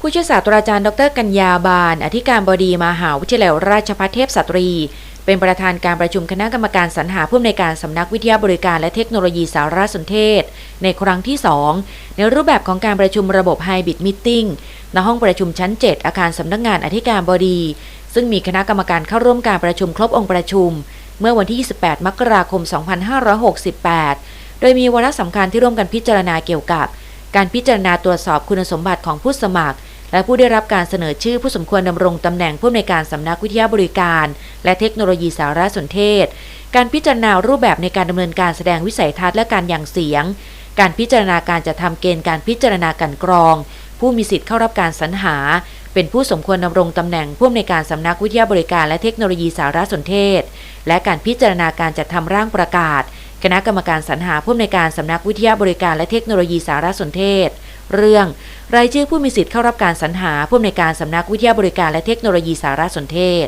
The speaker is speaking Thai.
ผู้ช่วยศาสตราจารย์ ดรกัญญาบานอธิการบดีมหาวิทยาลัยราชภัฏเทพสตรี เป็นประธานการประชุมคณะกรรมการสรรหาผู้อำนวยการสำนักวิทยาบริการและเทคโนโลยีสารสนเทศ ในครั้งที่ 2 ในรูปแบบของการประชุมระบบไฮบริดมิทติ้งณห้องประชุมชั้น 7 อาคารสำนักงานอธิการบดี ซึ่งมีคณะกรรมการเข้าร่วมการประชุมครบองค์ประชุม เมื่อวันที่ 28 มกราคม 2568 โดยมีวาระสำคัญที่ร่วมกันพิจารณาเกี่ยวกับ การพิจารณาตรวจสอบคุณสมบัติของผู้สมัคร และผู้ได้รับการเสนอชื่อผู้สมควรดำรงตำแหน่งผู้อำนวยการสำนักวิทยาบริการ และเทคโนโลยีสารสนเทศ การพิจารณารูปแบบในการดำเนินการแสดงวิสัยทัศน์และการยังเสียง การพิจารณาการจะทำเกณฑ์การพิจารณากันกรอง ผู้มีสิทธิ์เข้ารับการสรรหา เป็นผู้สมควรดำรงตำแหน่งผู้อำนวยการสำนักวิทยาบริการและเทคโนโลยีสารสนเทศ และการพิจารณาการจัดทำร่างประกาศ คณะกรรมการสรรหาผู้อำนวยการสำนักวิทยาบริการและเทคโนโลยีสารสนเทศ เรื่อง รายชื่อผู้มีสิทธิ์เข้ารับการสรรหาผู้อำนวยการสำนักวิทยาบริการและเทคโนโลยีสารสนเทศ